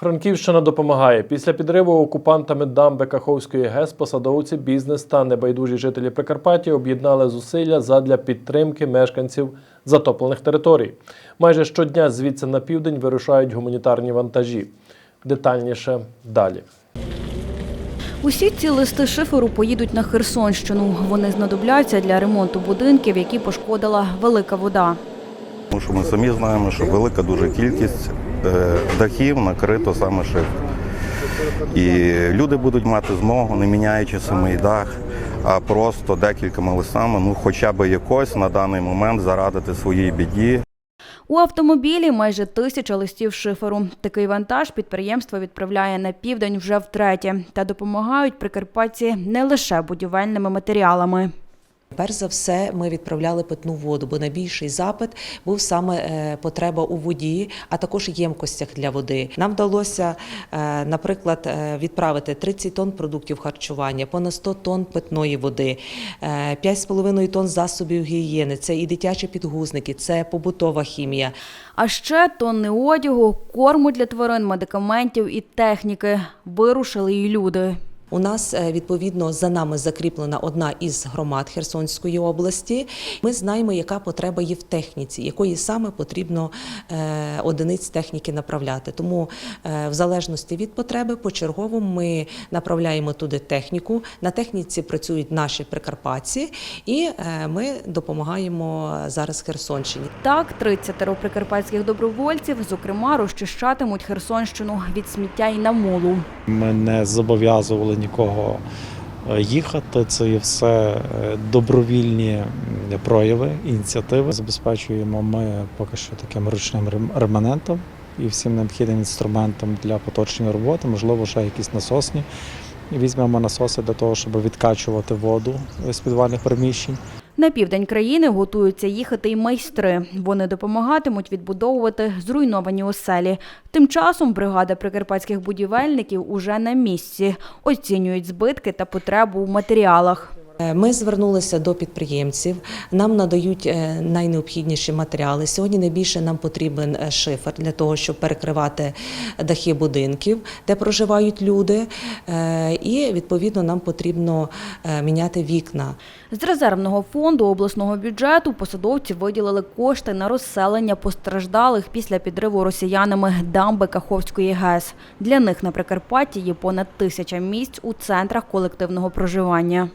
Франківщина допомагає. Після підриву окупантами дамби Каховської ГЕС посадовці, бізнес та небайдужі жителі Прикарпаття об'єднали зусилля задля підтримки мешканців затоплених територій. Майже щодня звідси на південь вирушають гуманітарні вантажі. Детальніше далі. Усі ці листи шиферу поїдуть на Херсонщину. Вони знадобляться для ремонту будинків, які пошкодила велика вода. Тому що ми самі знаємо, що велика дуже кількість е, дахів накрито саме шифром. І люди будуть мати змогу, не міняючи самий дах, а просто декількома листами, ну хоча б якось на даний момент зарадити своїй біді. У автомобілі майже тисяча листів шиферу. Такий вантаж підприємство відправляє на південь вже втретє та допомагають прикарпатці не лише будівельними матеріалами. Перш за все, ми відправляли питну воду, бо найбільший запит був саме е, потреба у воді, а також ємкостях для води. Нам вдалося, е, наприклад, е, відправити 30 тонн продуктів харчування, понад 100 тонн питної води, е, 5,5 тонн засобів гігієни. Це і дитячі підгузники, це побутова хімія. А ще тонни одягу, корму для тварин, медикаментів і техніки. Вирушили і люди. У нас е, відповідно за нами закріплена одна із громад Херсонської області. Ми знаємо, яка потреба є в техніці, якої саме потрібно е, одиниць техніки направляти. Тому, е, в залежності від потреби, почергово ми направляємо туди техніку. На техніці працюють наші прикарпатці, і ми допомагаємо зараз Херсонщині. Так, 30 прикарпатських добровольців, зокрема, розчищатимуть Херсонщину від сміття і намолу. Ми не зобов'язували нікого е, їхати. Це є все е, добровільні прояви, ініціативи. Забезпечуємо ми поки що таким ручним рем- реманентом і всім необхідним інструментом для поточної роботи, можливо, ще якісь насосні. Візьмемо насоси для того, щоб відкачувати воду з підвальних приміщень. На південь країни готуються їхати й майстри. Вони допомагатимуть відбудовувати зруйновані оселі. Тим часом бригада прикарпатських будівельників уже на місці, оцінюють збитки та потребу у матеріалах. Е, Ми звернулися до підприємців. Нам надають е, найнеобхідніші матеріали. Сьогодні найбільше нам потрібен е, шифер для того, щоб перекривати дахи будинків, де проживають люди. І відповідно нам потрібно міняти вікна. З резервного фонду обласного бюджету посадовці виділили кошти на розселення постраждалих після підриву росіянами дамби Каховської ГЕС. Для них на Прикарпатті є понад тисяча місць у центрах колективного проживання.